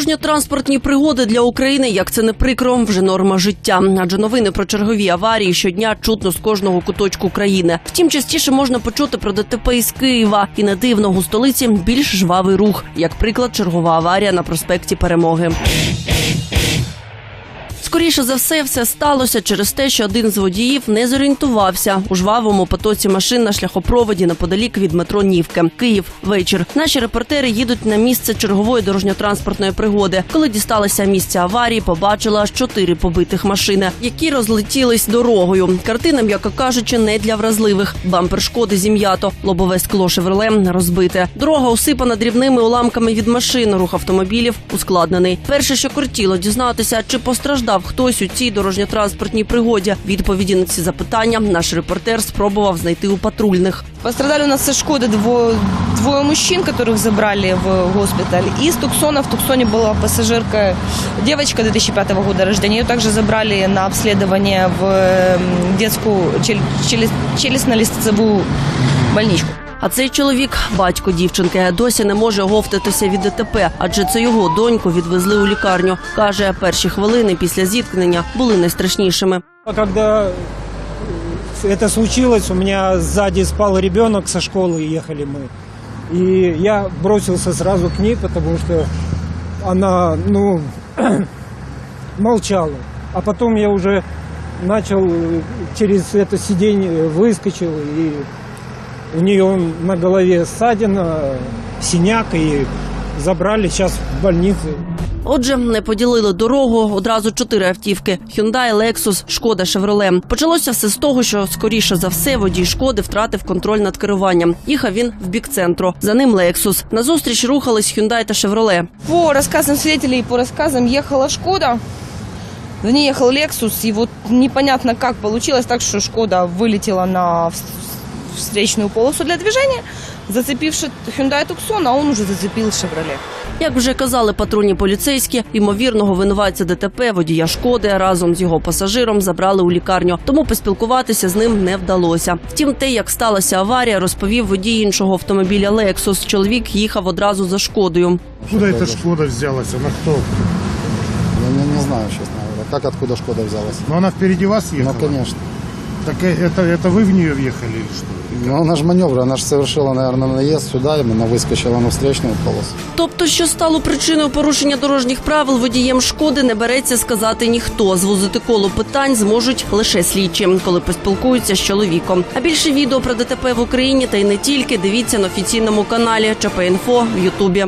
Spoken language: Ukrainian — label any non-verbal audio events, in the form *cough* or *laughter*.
Дорожньо-транспортні пригоди для України, як це не прикро, вже норма життя. Адже новини про чергові аварії щодня чутно з кожного куточку країни. Втім, частіше можна почути про ДТП із Києва. І не дивно, у столиці більш жвавий рух. Як приклад, чергова аварія на проспекті Перемоги. Скоріше за все, все сталося через те, що один з водіїв не зорієнтувався у жвавому потоці машин на шляхопроводі неподалік від метро Нівки. Київ вечір. Наші репортери їдуть на місце чергової дорожньо-транспортної пригоди. Коли дісталися місця аварії, побачила чотири побитих машини, які розлетілись дорогою. Картина, м'яко кажучи, не для вразливих. Бампер шкоди зім'ято, лобове скло шевроле розбите. Дорога усипана дрібними уламками від машин. Рух автомобілів ускладнений. Перше, що кортіло дізнатися, чи постраждав хтось у цій дорожньо-транспортній пригоді. Відповіді на ці запитання наш репортер спробував знайти у патрульних. Пострадали у нас со Шкоды двое, двое мужчин, которых забрали в госпиталь. И с Туксона. В Туксоне была пассажирка, девочка 2005 года рождения. Ее также забрали на обследование в м, детскую чель- челюст- челюстно-лицевую больничку. А цей чоловік, батько дівчинки, досі не може оговтатися від ДТП, адже це його доньку відвезли у лікарню. каже, перші хвилини після зіткнення були найстрашнішими. А Когда э, это случилось, у меня сзади спал ребенок со школы, ехали мы. И я бросился сразу к ней, потому что она, ну, *clears throat* молчала. А потом я уже начал э, через это сиденье выскочил, и у нее на голове ссадина, синяк, и забрали сейчас в больнице. Отже, не поділили дорогу одразу чотири автівки: Hyundai, Lexus, Шкода, Chevrolet. Почалося все з того, що скоріше за все водій шкоди втратив контроль над керуванням. Їхав він в бік центру. За ним Lexus. Назустріч рухались Hyundai та Chevrolet. По рассказам свидетелей и по рассказам ехала Шкода. За ней ехал Лексус. И вот непонятно как получилось так, что Шкода вылетела на встречную полосу для движения, зацепивши Hyundai Tucson, а он уже зацепил Шевроле. Як вже казали патрульні поліцейські, ймовірного винуватця ДТП водія шкоди разом з його пасажиром забрали у лікарню, тому поспілкуватися з ним не вдалося. Втім, те, як сталася аварія, розповів водій іншого автомобіля Lexus. Чоловік їхав одразу за шкодою. Откуда эта Шкода взялась? Она кто? Я не, не знаю, говоря, как откуда Шкода взялась. Ну, она впереди вас ехала? Ну, конечно. Так э, это, это вы в нее въехали или что? Ну, она же маневр, она же совершила, наверное, наезд сюда, именно выскочила на встречную полосу. Тобто, що стало причиною порушення дорожніх правил водієм шкоди, не береться сказати ніхто. Звузити коло питань зможуть лише слідчі, коли поспілкуються з чоловіком. А більше відео про ДТП в Україні та й не тільки дивіться на офіційному каналі ЧП.Інфо в Ютубі.